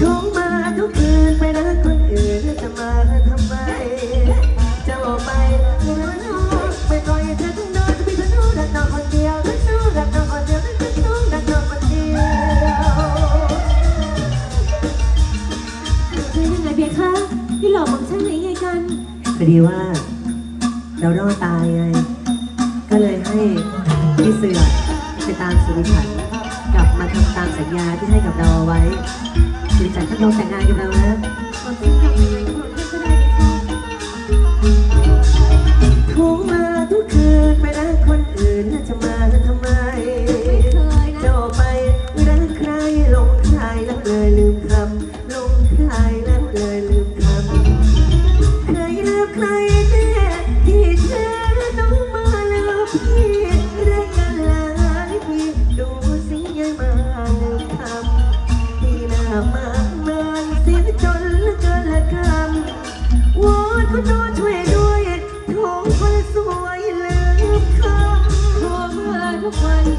ท้องมาทุกคืนไปรักคนอื่นจะมาทำไมจะออกไปไม่รู้ไม่ต่อยเธอทั้งนอนจะมีเธอนู้รักนอนคนเดียวเธอนู้รักนอนคนเดียวเธอนู้รักนอนคนเดียวเป็นยังไงเบียร์คะพี่หลอกของฉันหรือยังไงกันพอดีว่า เรารอดตายไง ก็เลยให้พี่เสือไปตามสุริขันกลับมาทำตามสัญญาที่ให้กับเราเอาไว้ หรือจันต้องยอแต่งงานกับเรานะโทรมาทุกคืนไปรักคนอื่นน่าจะมา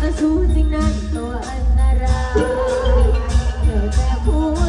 จะสู้สิ่งนั้นตัวอันตรายเธอแต่พูด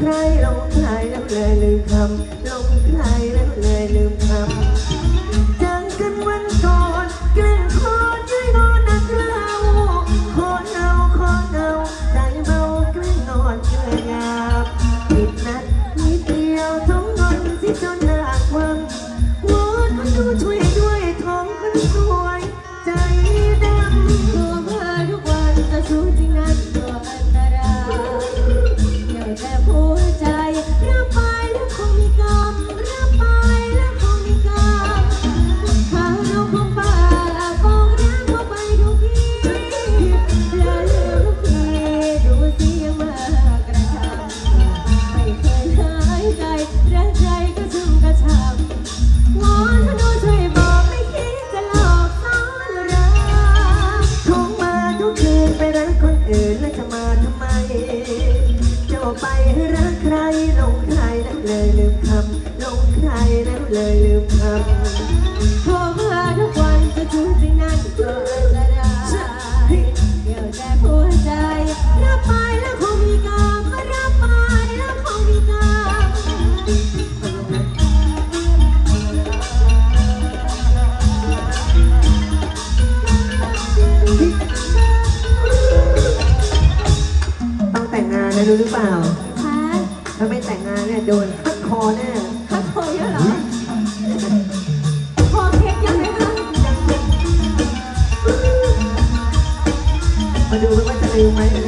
ใครลงใครแล้วเลยลืมคำลงใครแล้วเลยลืมคำจังกันวันก่อนกล่นคอด้วยนอนนักเล่าคอเอาคอเอาใจเมากลิ้งนอนเกลื่อนงา เลยลืมคทุกวันจะจูจริงนั่นก็อันตรเดี๋ยวแต่หัวใจ รับไปแล้วคงมีกรรมรับไปแล้วคงมีกรรมต้องแต่งงานนะรู้หรือเปล่าคะถ้าไม่แต่งงานเนี่ยโดนคัดคอแน่ You.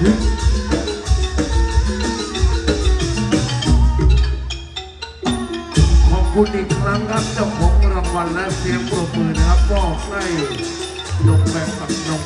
ขอบคุณอีกครั้งครับเจ้าของรางวัลและเสียงปรบมือนะครับมอกให้นมแบงกับนม